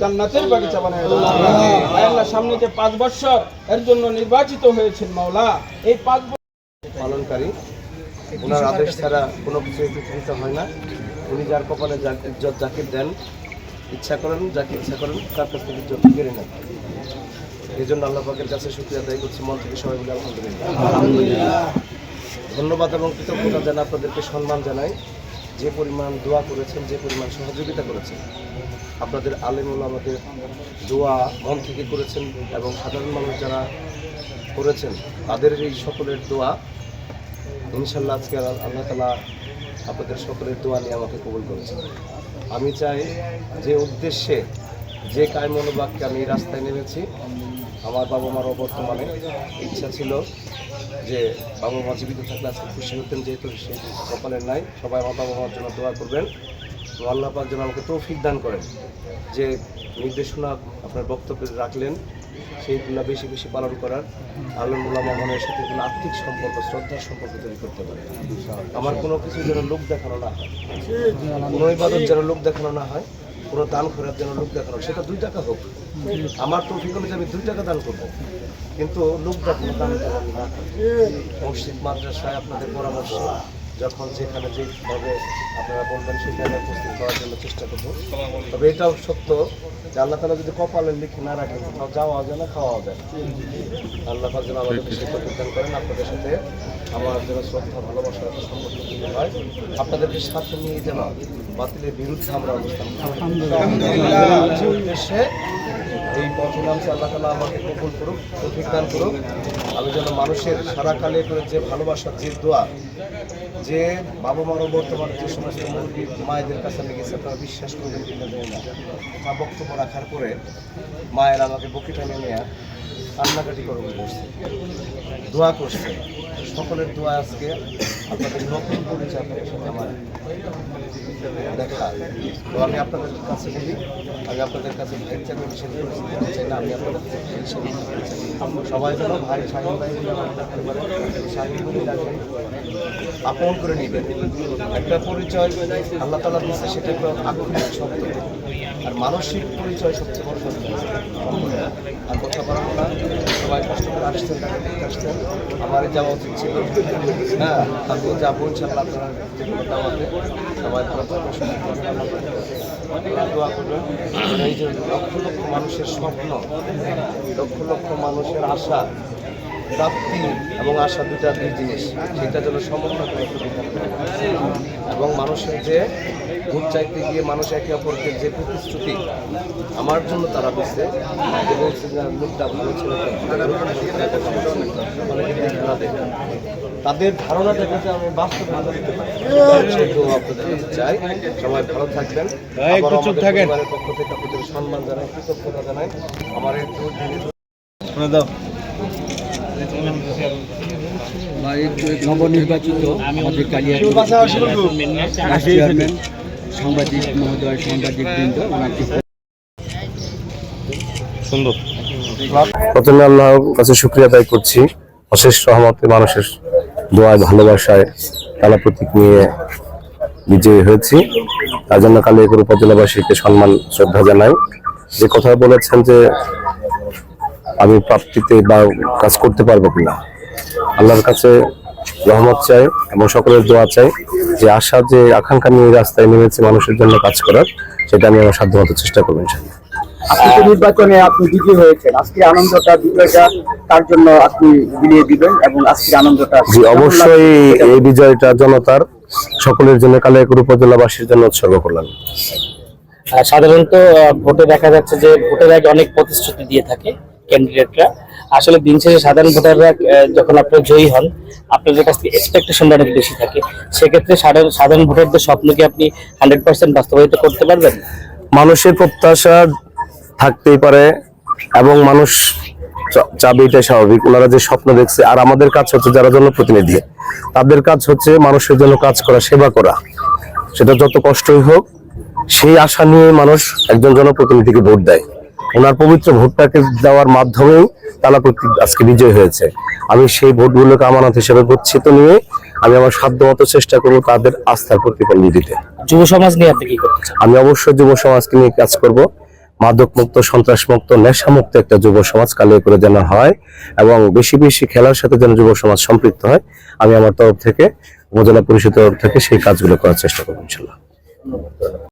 জান্নাতের বাগিচা বানায় আল্লাহ। সামনে যে পাঁচ বছর এর জন্য নির্বাচিত হয়েছেন মাওলা। এই পাঁচ পালনকারী, ওনার আদেশ ছাড়া কোনো কিছু এই হয় না। উনি যার কপালে ইজ্জত যাকে দেন, ইচ্ছা করেন, যাকে ইচ্ছা করেন, তার কাছ থেকে ইজ্জত কেড়ে নেন। এই জন্য আল্লাহ পাকের কাছে শুক্রিয়া আদায় করছি। মন থেকে সবাই মিলে আলহামদুলিল্লাহ। ধন্যবাদ এবং কৃতজ্ঞতা জানাই, আপনাদেরকে সম্মান জানাই। যে পরিমাণ দোয়া করেছেন, যে পরিমাণ সহযোগিতা করেছেন, আপনাদের আলেমুল আমাদের দোয়া মন থেকে করেছেন এবং সাধারণ মানুষ যারা করেছেন, তাদের এই সকলের দোয়া, ইনশাল্লাহ আজকে আল- আল্লাহ তালা আপনাদের সকলের দোয়া নিয়ে আমাকে কবুল করেছেন। আমি চাই যে উদ্দেশ্যে যে কায় মনোবাক্যে আমি রাস্তায় নেমেছি আমার বাবা মারও বর্তমানে ইচ্ছা ছিল যে বাবা মা জীবিত থাকলে আজকে খুশি হতেন, যেহেতু সে কপালের নাই। সবাই আমার বাবা মার জন্য দোয়া করবেন। আল্লাহ পাক যেন আমাকে তৌফিক দান করেন। যে নির্দেশনা আপনার বক্তব্যে রাখলেন, সেইগুলো বেশি বেশি পালন করার আলমুল্লাহ মহানের সাথে কোনো আর্থিক সম্পর্ক, শ্রদ্ধার সম্পর্ক তৈরি করতে পারে। আমার কোনো কিছু যেন লোক দেখানো না হয়, কোনো ইবাদত যেন লোক দেখানো না হয়, কোনো দান খরার যেন লোক দেখানো। সেটা দুই টাকা হোক। আমার তৌফিক অনুযায়ী আমি দুই টাকা দান করব। কিন্তু লোক দেখানো দান না। মসজিদ মাদ্রাসায় আপনাদের পরামর্শ যখন যেখানে যেভাবে আপনারা বলবেন সেখানে উপস্থিত হওয়ার জন্য চেষ্টা করব। তবে এটাও সত্য যে আল্লাহ তালা যদি কপালের লিখে না রাখেন কোথাও যাওয়া যায় না খাওয়া যায় আল্লাহ পাক যেন আমাদেরকে সে প্রতিদান করেন আপনাদের সাথে আমার যেন শ্রদ্ধা ভালোবাসা একটা সম্পর্ক তৈরি হয় আপনাদেরকে সাথে নিয়ে যেন বাতিলের বিরুদ্ধে আমরা অবস্থান করি। উদ্দেশ্যে এই পথে নামছে আল্লাহ তালা আমাকে কবুল করুক অভিজ্ঞান করুক। আমি যেন মানুষের সারাকালে করে যে ভালোবাসা যে দোয়া, যে বাবা মারও বর্তমানে যে সমস্ত মুরগি মায়েদের কাছে আমি গেছি, আপনারা বিশ্বাস করবেন কিনা না বক্তব্য রাখার পরে মায়ের আমাকে বকিটা নিয়ে কান্নাকাটি করে বসছে। দোয়া করছে। সকলের দোয়া আজকে আপনাদের নতুন পরিচয় আপনাদের সাথে আমার দেখা। তো আমি আপনাদের কাছে বলি, আমি আপনাদের কাছে চাকরি বিশেষ পরিচিতি চাই না, আমি আপনাদের। সবাই যেন ভাই শাহিন ভাই আপন করে নেবেন একটা পরিচয় আল্লাহ তালা দিচ্ছে সেটা একটা আক্ষরিক শব্দ আর মানসিক পরিচয় সবচেয়ে বড় শব্দ আর কথা বলা সবাই কষ্ট করে আসছেন আসছেন আমার যাওয়া উচিত ছিল। হ্যাঁ আমি যাব ইনশাল্লাহ আপনারা সবাই এই যে লক্ষ লক্ষ মানুষের স্বপ্ন, লক্ষ লক্ষ মানুষের আশা প্রাপ্তি এবং আশা দুটা দুই জিনিস। সেটা যেন সমন্বয় করে একটু। এবং মানুষের যে ভোট চাইতে গিয়ে মানুষ একে অপরকে যে প্রতিশ্রুতি আমার জন্য তারা দিচ্ছে যে বলছে যে লোকটা ভালো ছিল তাদের ধারণা দেখাতে আমি বাস্তবে দিতে পারি। সেহেতু আপনাদের কাছে চাই। সবাই ভালো থাকবেন। পরিবারের পক্ষ থেকে আপনাদের সম্মান জানাই কৃতজ্ঞতা জানাই। আমার দূর নবনির্বাচিত আমাদের চেয়ারম্যান সাংবাদিক মহোদয় সাংবাদিক বৃন্দ ওনাকে প্রথমে আল্লাহর কাছে শুক্রিয়া আদায় করছি। অশেষ সহমতে মানুষের দোয়ায় ভালোবাসায় তালা প্রতীক নিয়ে বিজয়ী হয়েছি। তার জন্য কালিয়াকুর উপজেলাবাসীকে সম্মান শ্রদ্ধা জানাই। যে কথা বলেছেন যে আমি প্রাপ্তিতে বা কাজ করতে পারব কিনা। আল্লাহর কাছে রহমত চাই এবং সকলের দোয়া চাই যে আশা যে আকাঙ্ক্ষা নিয়ে রাস্তায় নেমেছে মানুষের জন্য কাজ করার সেটা আমি আমার সাধ্যমতো চেষ্টা করব ইনশাল্লাহ আপনি তো নির্বাচনে আপনি বিজয়ী হয়েছেন। আজকে আনন্দটা বিজয়টা তার জন্য আপনি বিলিয়ে দিবেন এবং আজকের আনন্দটা জি অবশ্যই এই বিজয়টা জনতার সকলের জন্য কালিয়াকুর উপজেলাবাসীর জন্য উৎসর্গ করলাম। সাধারণত ভোটে দেখা যাচ্ছে যে ভোটের আগে অনেক প্রতিশ্রুতি দিয়ে থাকে। ক্যান্ডিডেটরা আসলে দিন শেষে সাধারণ ভোটাররা যখন আপনারা জয়ী হন, আপনাদের কাছ থেকে এক্সপেকটেশনটা অনেক বেশি থাকে। সেক্ষেত্রে সাধারণ সাধারণ ভোটারদের স্বপ্নকে আপনি হান্ড্রেড পার্সেন্ট বাস্তবায়িত করতে পারবেন? মানুষের প্রত্যাশা থাকতেই পারে এবং মানুষ চাবে এটা স্বাভাবিক। ওনারা যে স্বপ্ন দেখছে, আর আমাদের কাজ হচ্ছে যারা জনপ্রতিনিধি তাদের কাজ হচ্ছে মানুষের জন্য কাজ করা, সেবা করা। সেটা যত কষ্টই হোক, সেই আশা নিয়ে মানুষ একজন জনপ্রতিনিধিকে ভোট দেয়। ওনার পবিত্র ভোটটাকে দেওয়ার মাধ্যমেই তালা প্রতীক আজকে বিজয় হয়েছে। আমি সেই ভোটগুলোকে আমানত হিসেবে গচ্ছিত নিয়ে আমি আমার সাধ্যমতো চেষ্টা করব তাদের আস্থার প্রতিফলন দিতে যুব সমাজ নিয়ে আপনি কি করতে চান? আমি অবশ্যই যুব সমাজকে নিয়ে কাজ করব। মাদকমুক্ত সন্ত্রাসমুক্ত নেশামুক্ত একটা যুব সমাজ কালিয়ে করে যেন হয় এবং বেশি বেশি খেলার সাথে যেন যুব সমাজ সম্পৃক্ত হয় আমি আমার তরফ থেকে উপজেলা পরিষদের তরফ থেকে সেই কাজগুলো করার চেষ্টা করব ইনশাল্লাহ।